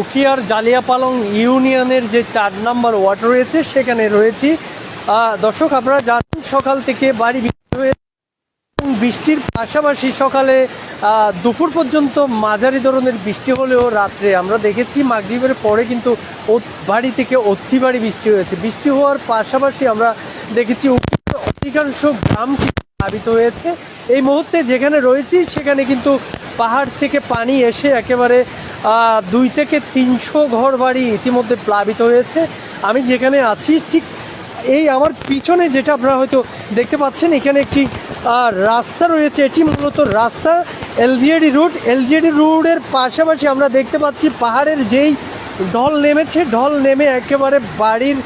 উকিয়ার জালিয়াপালং ইউনিয়নের যে চার নম্বর ওয়ার্ড রয়েছে, সেখানে রয়েছি। দর্শক, আপনারা জানেন, সকাল থেকে বাড়ি হয়ে বৃষ্টির পাশাপাশি সকালে দুপুর পর্যন্ত মাঝারি ধরনের বৃষ্টি হলেও রাত্রে আমরা দেখেছি, মাগরিবের পরে কিন্তু বাড়ি থেকে অতি বাড়ি বৃষ্টি হয়েছে। বৃষ্টি হওয়ার পাশাপাশি আমরা দেখেছি অধিকাংশ গ্রাম প্লাবিত হয়েছে। এই মুহূর্তে যেখানে রয়েছি, সেখানে কিন্তু পাহাড় থেকে পানি এসে একেবারে দুই থেকে তিনশো ঘর বাড়ি ইতিমধ্যে প্লাবিত হয়েছে। আমি যেখানে আছি, ঠিক এই আমার পিছনে যেটা আপনারা হয়তো দেখতে পাচ্ছেন, এখানে একটি রাস্তা রয়েছে। এটি মূলত রাস্তা এলজিএডি রুট। এলজিএডি রোডের পাশাপাশি আমরা দেখতে পাচ্ছি পাহাড়ের যেই ঢল নেমেছে, ঢল নেমে একেবারে বাড়ির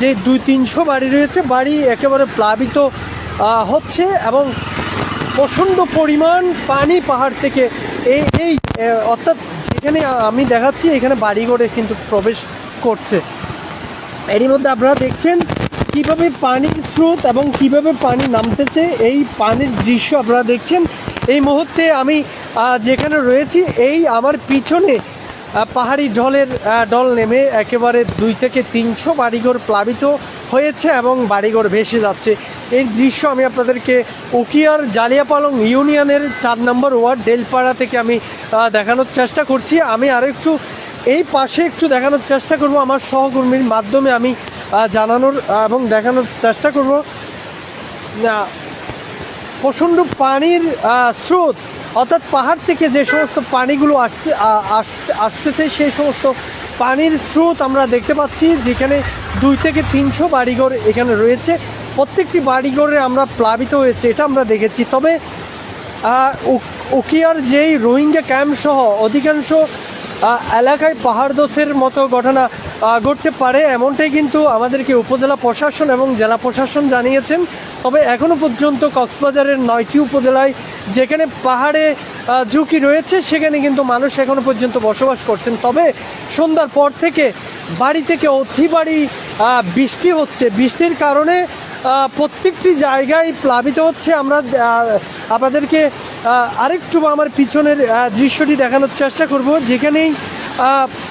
যে দুই তিনশো বাড়ি রয়েছে, বাড়ি একেবারে প্লাবিত হচ্ছে এবং প্রচণ্ড পরিমাণ পানি পাহাড় থেকে এই এই অর্থাৎ যেখানে আমি দেখাচ্ছি, এখানে বাড়িঘরে কিন্তু প্রবেশ করছে। এরই মধ্যে আপনারা দেখছেন কীভাবে পানির স্রোত এবং কীভাবে পানি নামতেছে, এই পানির দৃশ্য আপনারা দেখছেন। এই মুহূর্তে আমি যেখানে রয়েছি, এই আমার পিছনে পাহাড়ি ঢলের ঢল নেমে একেবারে দুই থেকে তিনশো বাড়িঘর প্লাবিত হয়েছে এবং বাড়িঘর ভেসে যাচ্ছে। এই দৃশ্য আমি আপনাদেরকে উকিয়ার জালিয়াপালং ইউনিয়নের চার নম্বর ওয়ার্ড ডেলপাড়া থেকে আমি দেখানোর চেষ্টা করছি। আমি আরও একটু এই পাশে একটু দেখানোর চেষ্টা করব। আমার সহকর্মীর মাধ্যমে আমি জানানোর এবং দেখানোর চেষ্টা করব। প্রচণ্ড পানির স্রোত। অর্থাৎ পাহাড় থেকে যে সমস্ত পানিগুলো আসতে আসতে, আসতেছে, সেই সমস্ত পানির স্রোত আমরা দেখতে পাচ্ছি, যেখানে দুই থেকে তিনশো বাড়িঘর এখানে রয়েছে। প্রত্যেকটি বাড়িঘরে আমরা প্লাবিত হয়েছে, এটা আমরা দেখেছি। তবে ওকিয়ার যেই রোহিঙ্গা ক্যাম্প সহ অধিকাংশ এলাকায় পাহাড় দোষের মতো ঘটনা ঘটতে পারে এমনটাই কিন্তু আমাদেরকে উপজেলা প্রশাসন এবং জেলা প্রশাসন জানিয়েছেন। তবে এখনও পর্যন্ত কক্সবাজারের নয়টি উপজেলায় যেখানে পাহাড়ে ঝুঁকি রয়েছে, সেখানে কিন্তু মানুষ এখনও পর্যন্ত বসবাস করছেন। তবে সন্ধ্যার পর থেকে বাড়ি থেকে অতি বাড়ি বৃষ্টি হচ্ছে। বৃষ্টির কারণে প্রত্যেকটি জায়গায় প্লাবিত হচ্ছে। আমরা আপনাদেরকে আরেকটু আমার পিছনের দৃশ্যটি দেখানোর চেষ্টা করব, যেখানেই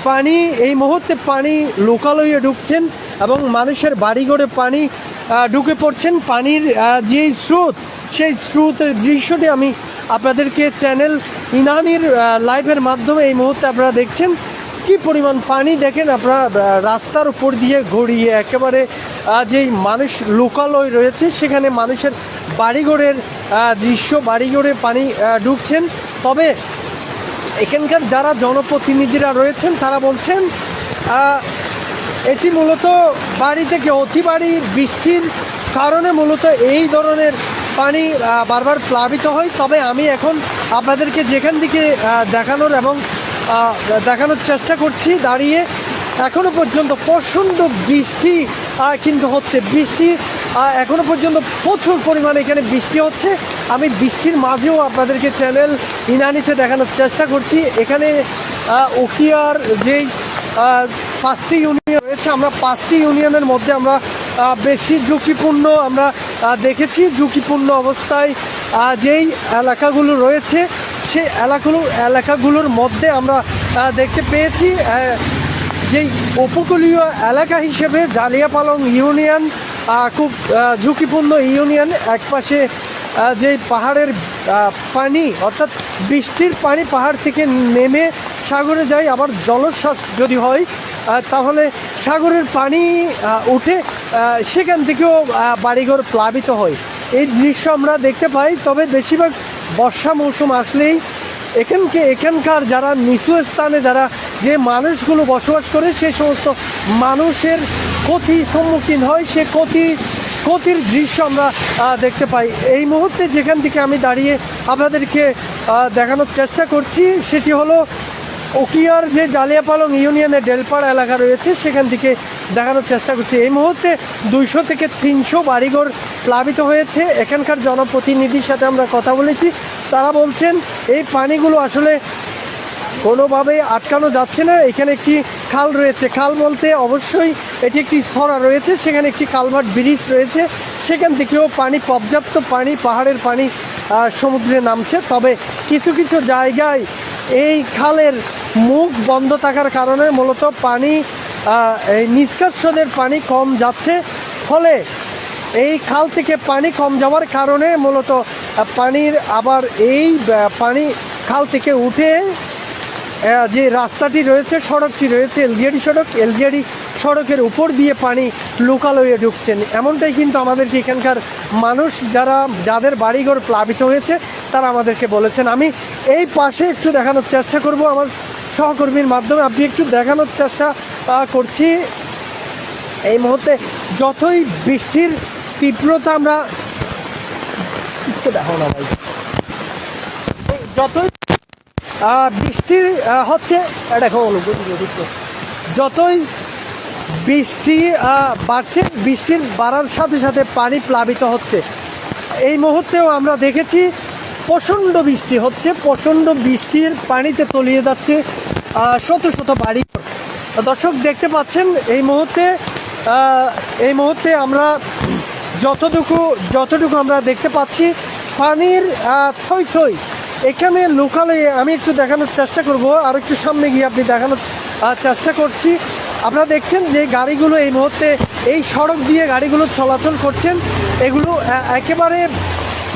পানি, এই মুহূর্তে পানি লোকালয়ে ঢুকছেন এবং মানুষের বাড়িঘরে পানি ঢুকে পড়ছেন। পানির যে স্রোত, সেই স্রোতের দৃশ্যটি আমি আপনাদেরকে চ্যানেল ইনানির লাইভের মাধ্যমে এই মুহূর্তে আপনারা দেখছেন। কি পরিমাণ পানি? দেখেন আপনারা রাস্তার উপর দিয়ে গড়িয়ে একেবারে যেই মানুষ লোকালয় রয়েছে, সেখানে মানুষের বাড়িঘরের দৃশ্য বাড়িঘরে পানি ঢুকছেন তবে এখানকার যারা জনপ্রতিনিধিরা রয়েছেন, তারা বলছেন এটি মূলত বাড়ি থেকে অতি বাড়ি বৃষ্টির কারণে মূলত এই ধরনের পানি বারবার প্লাবিত হয়। তবে আমি এখন আপনাদেরকে যেখান থেকে দেখানোর এবং দেখানোর চেষ্টা করছি দাঁড়িয়ে এখনও পর্যন্ত প্রচণ্ড বৃষ্টি কিন্তু হচ্ছে বৃষ্টি আহ, এখনও পর্যন্ত প্রচুর পরিমাণে এখানে বৃষ্টি হচ্ছে। আমি বৃষ্টির মাঝেও আপনাদেরকে চ্যানেল ইনানিতে দেখানোর চেষ্টা করছি। এখানে আহ, উকিয়ার যেই পাঁচটি ইউনিয়ন রয়েছে আমরা পাঁচটি ইউনিয়নের মধ্যে আমরা বেশি ঝুঁকিপূর্ণ আমরা দেখেছি। ঝুঁকিপূর্ণ অবস্থায় যেই এলাকাগুলো রয়েছে সেই এলাকাগুলো এলাকাগুলোর মধ্যে আমরা দেখতে পেয়েছি যেই উপকূলীয় এলাকা হিসেবে জালিয়াপালং ইউনিয়ন খুব ঝুঁকিপূর্ণ ইউনিয়ন, একপাশে যেই পাহাড়ের পানি, অর্থাৎ বৃষ্টির পানি পাহাড় থেকে নেমে সাগরে যায়, আবার জলোচ্ছ্বাস যদি হয় তাহলে সাগরের পানি উঠে সেখান থেকেও বাড়িঘর প্লাবিত হয়। এই দৃশ্য আমরা দেখতে পাই, তবে বেশিরভাগ বর্ষা মৌসুম আসলেই এখানকে এখানকার যারা নিচু স্থানে যারা যে মানুষগুলো বসবাস করে, সে সমস্ত মানুষের ক্ষতি সম্মুখীন হয়, সে ক্ষতি, ক্ষতির দৃশ্য আমরা দেখতে পাই। এই মুহূর্তে যেখান থেকে আমি দাঁড়িয়ে আপনাদেরকে দেখানোর চেষ্টা করছি, সেটি হলো উকিয়ার যে জালিয়াপালং ইউনিয়নের ডেলপাড়া এলাকা রয়েছে, সেখান থেকে দেখানোর চেষ্টা করছি। এই মুহূর্তে দুইশো থেকে তিনশো বাড়িঘর প্লাবিত হয়েছে। এখানকার জনপ্রতিনিধির সাথে আমরা কথা বলেছি। তারা বলছেন, এই পানিগুলো আসলে কোনোভাবে আটকানো যাচ্ছে না। এখানে একটি খাল রয়েছে। খাল বলতে অবশ্যই এটি একটি ছড়া রয়েছে। সেখানে একটি কালভার্ট ব্রিজ রয়েছে। সেখান থেকেও পানি, পর্যাপ্ত পানি, পাহাড়ের পানি সমুদ্রে নামছে। তবে কিছু কিছু জায়গায় এই খালের মুখ বন্ধ থাকার কারণে মূলত পানি এই নিষ্কাশনের পানি কম যাচ্ছে। ফলে এই খাল থেকে পানি কম যাওয়ার কারণে মূলত পানির আবার এই পানি খাল থেকে উঠে যে রাস্তাটি রয়েছে, সড়কটি রয়েছে এলজিআরি সড়ক এলজিআরি সড়কের উপর দিয়ে পানি লোকালয়ে ঢুকছেন এমনটাই কিন্তু আমাদেরকে এখানকার মানুষ, যারা, যাদের বাড়িঘর প্লাবিত হয়েছে তারা আমাদেরকে বলেছেন। আমি এই পাশে একটু দেখানোর চেষ্টা করব আমার সহকর্মীর মাধ্যমে। আপনি একটু দেখানোর চেষ্টা করছি। এই মুহূর্তে যতই বৃষ্টির তীব্রতা আমরা দেখো না ভাই। যতই বৃষ্টির হচ্ছে দেখো যতই বৃষ্টি বাড়ছে, বৃষ্টির বাড়ার সাথে সাথে পানি প্লাবিত হচ্ছে। এই মুহূর্তেও আমরা দেখেছি প্রচণ্ড বৃষ্টি হচ্ছে, প্রচণ্ড বৃষ্টির পানিতে তলিয়ে যাচ্ছে শত শত বাড়ি দর্শক, দেখতে পাচ্ছেন, এই মুহূর্তে এই মুহূর্তে আমরা যতটুকু যতটুকু আমরা দেখতে পাচ্ছি, পানির থই থই। এখানে লোকালে আমি একটু দেখানোর চেষ্টা করব, আর একটু সামনে গিয়ে আপনি দেখানোর চেষ্টা করছি। আপনারা দেখছেন যে গাড়িগুলো এই মুহূর্তে, এই সড়ক দিয়ে গাড়িগুলো চলাচল করছেন। এগুলো একেবারে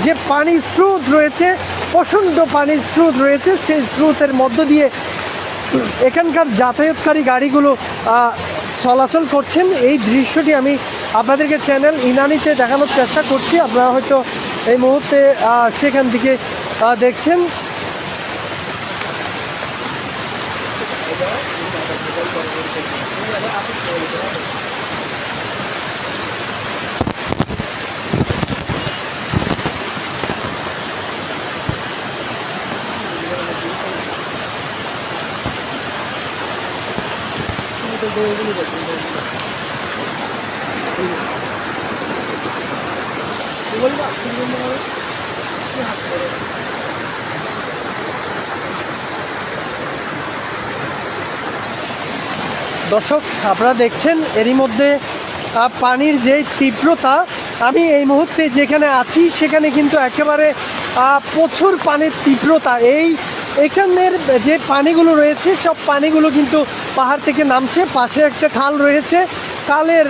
যে পানির স্রোত রয়েছে, প্রচণ্ড পানির স্রোত রয়েছে, সেই স্রোতের মধ্য দিয়ে এখানকার যাতায়াতকারী গাড়িগুলো চলাচল করছেন। এই দৃশ্যটি আমি আপনাদেরকে চ্যানেল ইনানিতে দেখানোর চেষ্টা করছি। আপনারা হয়তো এই মুহূর্তে সেখান থেকে দর্শক, আপনারা দেখছেন, এরই মধ্যে পানির যে তীব্রতা, আমি এই মুহূর্তে যেখানে আছি, সেখানে কিন্তু একেবারে প্রচুর পানির তীব্রতা। এই এখানের যে পানিগুলো রয়েছে, সব পানিগুলো কিন্তু পাহাড় থেকে নামছে, পাশে একটা খাল রয়েছে। খালের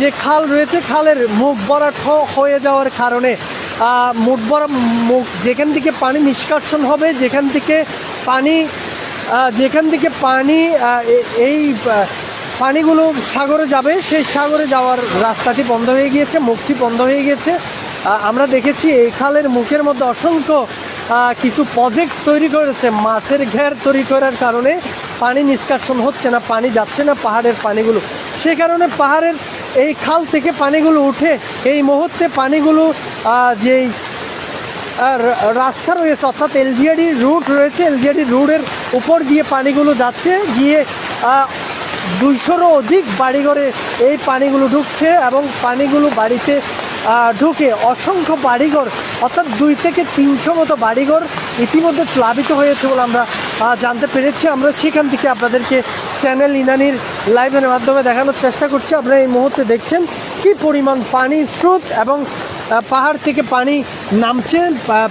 যে খাল রয়েছে, খালের মুখ বরাট হয়ে যাওয়ার কারণে মুখ বরা মুখ, যেখান থেকে পানি নিষ্কাশন হবে, যেখান থেকে পানি যেখান থেকে পানি এই পানিগুলো সাগরে যাবে, সেই সাগরে যাওয়ার রাস্তাটি বন্ধ হয়ে গিয়েছে, মুখটি বন্ধ হয়ে গিয়েছে। আমরা দেখেছি এই খালের মুখের মধ্যে অসংখ্য কিছু প্রজেক্ট তৈরি করেছে, মাছের ঘের তৈরি করার কারণে। পানি নিষ্কাশন হচ্ছে না, পানি যাচ্ছে না পাহাড়ের পানিগুলো। সেই কারণে পাহাড়ের এই খাল থেকে পানিগুলো উঠে এই মুহূর্তে পানিগুলো যেই রাস্তা রয়েছে, অর্থাৎ এলজিআডি রুট রয়েছে এলজিআডি রুটের উপর দিয়ে পানিগুলো যাচ্ছে, গিয়ে দুইশোরও অধিক বাড়িঘরে এই পানিগুলো ঢুকছে এবং পানিগুলো বাড়িতে ঢুকে অসংখ্য বাড়িঘর, অর্থাৎ দুই থেকে তিনশো মতো বাড়িঘর ইতিমধ্যে প্লাবিত হয়েছে বলে আমরা জানতে পেরেছি। আমরা সেখান থেকে আপনাদেরকে চ্যানেল ইনানির লাইভের মাধ্যমে দেখানোর চেষ্টা করছি। আপনারা এই মুহূর্তে দেখছেন কি পরিমাণ পানি স্রোত এবং পাহাড় থেকে পানি নামছে।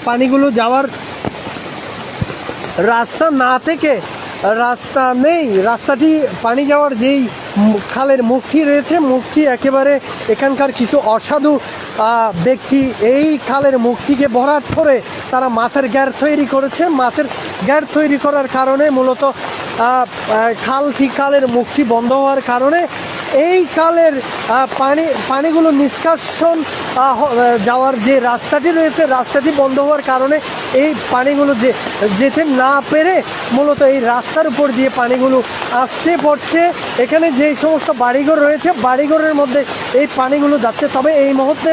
পানিগুলো যাওয়ার রাস্তা না থেকে রাস্তা নেই। রাস্তাটি পানি যাওয়ার যেই খালের মুখটি রয়েছে, মুখটি একেবারে এখানকার কিছু অসাধু ব্যক্তি এই খালের মুখটিকে ভরাট করে তারা মাছের গ্যার তৈরি করেছে। মাছের গ্যার তৈরি করার কারণে মূলত খাল ঠিক খালের মুখটি বন্ধ হওয়ার কারণে এই কালের পানি, পানিগুলো নিষ্কাশন যাওয়ার যে রাস্তাটি রয়েছে, রাস্তাটি বন্ধ হওয়ার কারণে এই পানিগুলো যে, যেতে না পেরে মূলত এই রাস্তার উপর দিয়ে পানিগুলো আসছে পড়ছে। এখানে যে সমস্ত বাড়িঘর রয়েছে, বাড়িঘরের মধ্যে এই পানিগুলো যাচ্ছে। তবে এই মুহূর্তে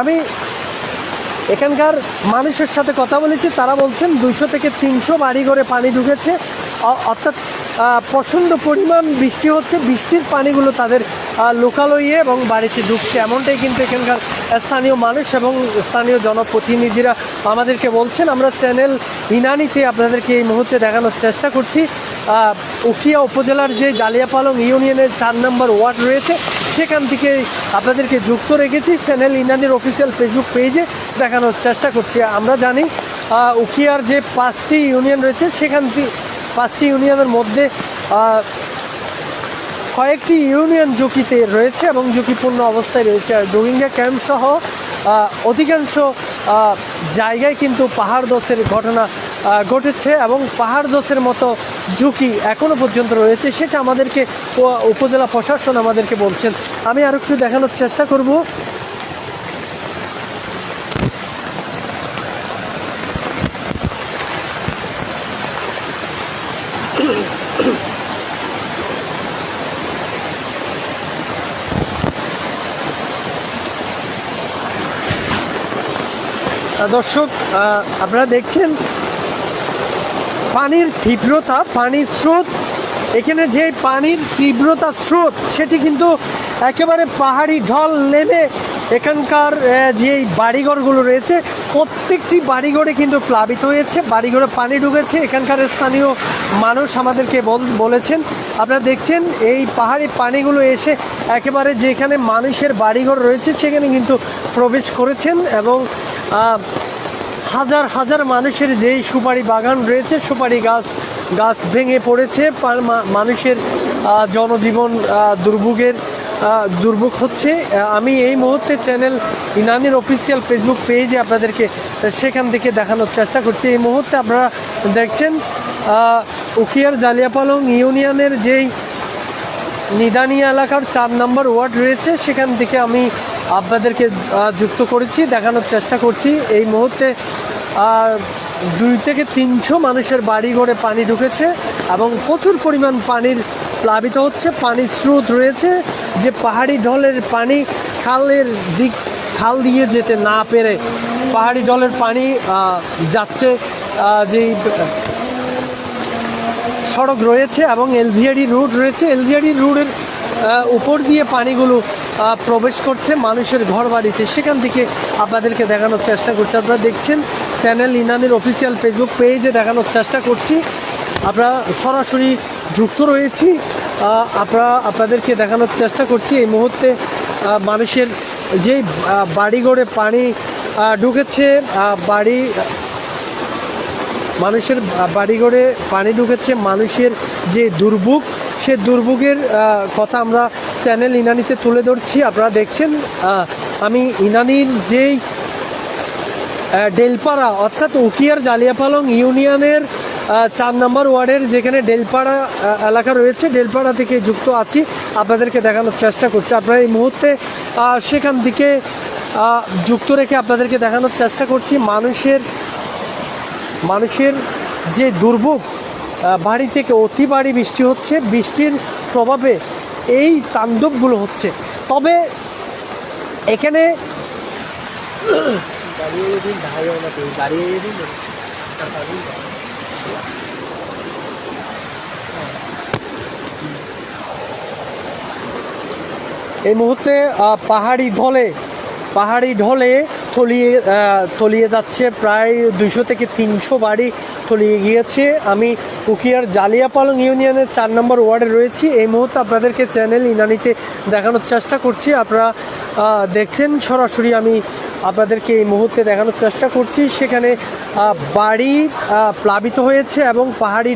আমি এখানকার মানুষের সাথে কথা বলেছি। তারা বলছেন দুইশো থেকে তিনশো বাড়িঘরে পানি ঢুকেছে। অর্থাৎ প্রচণ্ড পরিমাণ বৃষ্টি হচ্ছে। বৃষ্টির পানিগুলো তাদের লোকালয়ে এবং বাড়িতে ঢুকছে। এমনটাই কিন্তু এখানকার স্থানীয় মানুষ এবং স্থানীয় জনপ্রতিনিধিরা আমাদেরকে বলছেন। আমরা চ্যানেল ইনানিতে আপনাদেরকে এই মুহূর্তে দেখানোর চেষ্টা করছি। উখিয়া উপজেলার যে জালিয়াপালং ইউনিয়নের চার নম্বর ওয়ার্ড রয়েছে, সেখান থেকে আপনাদেরকে যুক্ত রেখেছি চ্যানেল ইনানির অফিসিয়াল ফেসবুক পেজে দেখানোর চেষ্টা করছি। আমরা জানি উখিয়ার যে পাঁচটি ইউনিয়ন রয়েছে, সেখান থেকে পাঁচটি ইউনিয়নের মধ্যে কয়েকটি ইউনিয়ন ঝুঁকিতে রয়েছে এবং ঝুঁকিপূর্ণ অবস্থায় রয়েছে। আর রোহিঙ্গা ক্যাম্প সহ অধিকাংশ জায়গায় কিন্তু পাহাড় দোষের ঘটনা ঘটেছে এবং পাহাড় দোষের মতো ঝুঁকি এখনও পর্যন্ত রয়েছে। সেটা আমাদেরকে উপজেলা প্রশাসন আমাদেরকে বলছেন। আমি আর একটু দেখানোর চেষ্টা করব। দর্শক আপনারা দেখছেন পানির তীব্রতা, পানির স্রোত। এখানে যে পানির তীব্রতা স্রোত, সেটি কিন্তু একেবারে পাহাড়ি ঢল নেমে এখানকার যে বাড়িঘরগুলো রয়েছে, প্রত্যেকটি বাড়িঘরে কিন্তু প্লাবিত হয়েছে, বাড়িঘরে পানি ঢুকেছে। এখানকার স্থানীয় মানুষ আমাদেরকে বল- বলেছেন, আপনারা দেখছেন, এই পাহাড়ি পানিগুলো এসে একেবারে যেখানে মানুষের বাড়িঘর রয়েছে, সেখানে কিন্তু প্রবেশ করেছেন এবং হাজার হাজার মানুষের যেই সুপারি বাগান রয়েছে, সুপারি গাছ গাছ ভেঙে পড়েছে মানুষের জনজীবন দুর্ভোগের দুর্ভোগ হচ্ছে। আমি এই মুহূর্তে চ্যানেল ইনানির অফিসিয়াল ফেসবুক পেজে আপনাদেরকে সেখান থেকে দেখানোর চেষ্টা করছি। এই মুহূর্তে আপনারা দেখছেন উকিয়ার জালিয়াপালং ইউনিয়নের যেই নিদানিয়া এলাকার চার নম্বর ওয়ার্ড রয়েছে, সেখান থেকে আমি আপনাদেরকে যুক্ত করেছি, দেখানোর চেষ্টা করছি। এই মুহূর্তে দুই থেকে তিনশো মানুষের বাড়ি ঘরে পানি ঢুকেছে এবং প্রচুর পরিমাণ পানির প্লাবিত হচ্ছে, পানির স্রোত রয়েছে। যে পাহাড়ি ঢলের পানি খালের দিক, খাল দিয়ে যেতে না পেরে পাহাড়ি ঢলের পানি যাচ্ছে যেই সড়ক রয়েছে এবং এলজিআরই রোড রয়েছে। এলজিআরই রোডের উপর দিয়ে পানিগুলো প্রবেশ করছে মানুষের ঘর বাড়িতে সেখান থেকে আপনাদেরকে দেখানোর চেষ্টা করছি। আপনারা দেখছেন চ্যানেল ইনানির অফিসিয়াল ফেসবুক পেজে দেখানোর চেষ্টা করছি। আমরা সরাসরি যুক্ত রয়েছি। আমরা আপনাদেরকে দেখানোর চেষ্টা করছি। এই মুহূর্তে মানুষের আহ, বাড়িঘরে পানি ঢুকেছে বাড়ি মানুষের বাড়িঘরে পানি ঢুকেছে মানুষের যে দুর্ভোগ সে দুর্ভোগের কথা আমরা চ্যানেল ইনানিতে তুলে ধরছি। আপনারা দেখছেন আমি ইনানির যেই ডেলপাড়া, অর্থাৎ উকিয়ার জালিয়াপালং ইউনিয়নের চার নম্বর ওয়ার্ডের যেখানে ডেলপাড়া এলাকা রয়েছে, ডেলপাড়া থেকে যুক্ত আছি। আপনাদেরকে দেখানোর চেষ্টা করছি। আপনারা এই মুহূর্তে সেখান থেকে যুক্ত রেখে আপনাদেরকে দেখানোর চেষ্টা করছি। মানুষের মানুষের যে দুর্ভোগ বাড়ি থেকে অতি বাড়ি বৃষ্টি হচ্ছে। বৃষ্টির প্রভাবে এই তাণ্ডবগুলো হচ্ছে। তবে এখানে এই মুহূর্তে পাহাড়ি ঢলে পাহাড়ি ঢলে তলিয়ে তলিয়ে যাচ্ছে প্রায় দুইশো থেকে তিনশো বাড়ি তলিয়ে গিয়েছে। আমি উকিয়ার জালিয়াপালং ইউনিয়নের চার নম্বর ওয়ার্ডে রয়েছি। এই মুহূর্তে আপনাদেরকে চ্যানেল ইনানিতে দেখানোর চেষ্টা করছি। আপনারা দেখছেন সরাসরি আমি আপনাদেরকে এই মুহূর্তে দেখানোর চেষ্টা করছি। সেখানে বাড়ি প্লাবিত হয়েছে এবং পাহাড়ি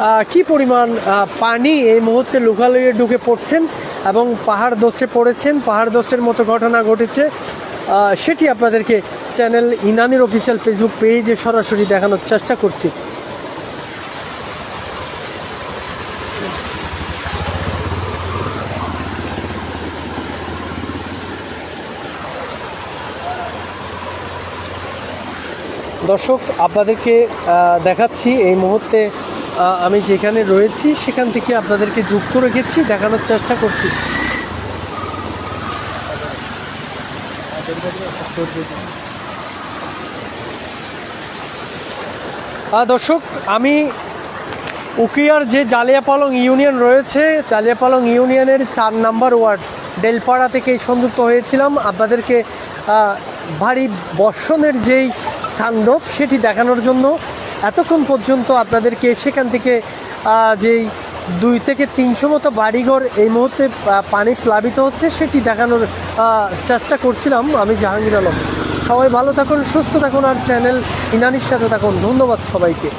আহ, কি পরিমাণ পানি এই মুহূর্তে লুকালুয়ে ঢুকে পড়ছেন এবং পাহাড় দোষে পড়েছেন। পাহাড় দোষের মতো ঘটনা ঘটেছে। সেটি আপনাদেরকে চ্যানেল ইনানির অফিসিয়াল ফেসবুক পেজে সরাসরি দেখানোর চেষ্টা করছি। দর্শক, আপনাদেরকে দেখাচ্ছি এই মুহূর্তে আমি যেখানে রয়েছি, সেখান থেকে আপনাদেরকে যুক্ত রেখেছি, দেখানোর চেষ্টা করছি। দর্শক, আমি উকিয়ার যে জালিয়াপালং ইউনিয়ন রয়েছে জালিয়াপালং ইউনিয়নের চার নাম্বার ওয়ার্ড ডেলপাড়া থেকে সংযুক্ত হয়েছিলাম। আপনাদেরকে ভারী বর্ষণের যেই তাণ্ডব, সেটি দেখানোর জন্য এতক্ষণ পর্যন্ত আপনাদেরকে সেখান থেকে যেই দুই থেকে তিনশো মতো বাড়িঘর এই মুহূর্তে পানি প্লাবিত হচ্ছে, সেটি দেখানোর চেষ্টা করছিলাম আমি জাহাঙ্গীর আলম। সবাই ভালো থাকুন, সুস্থ থাকুন, আর চ্যানেল ইনানির সাথে থাকুন। ধন্যবাদ সবাইকে।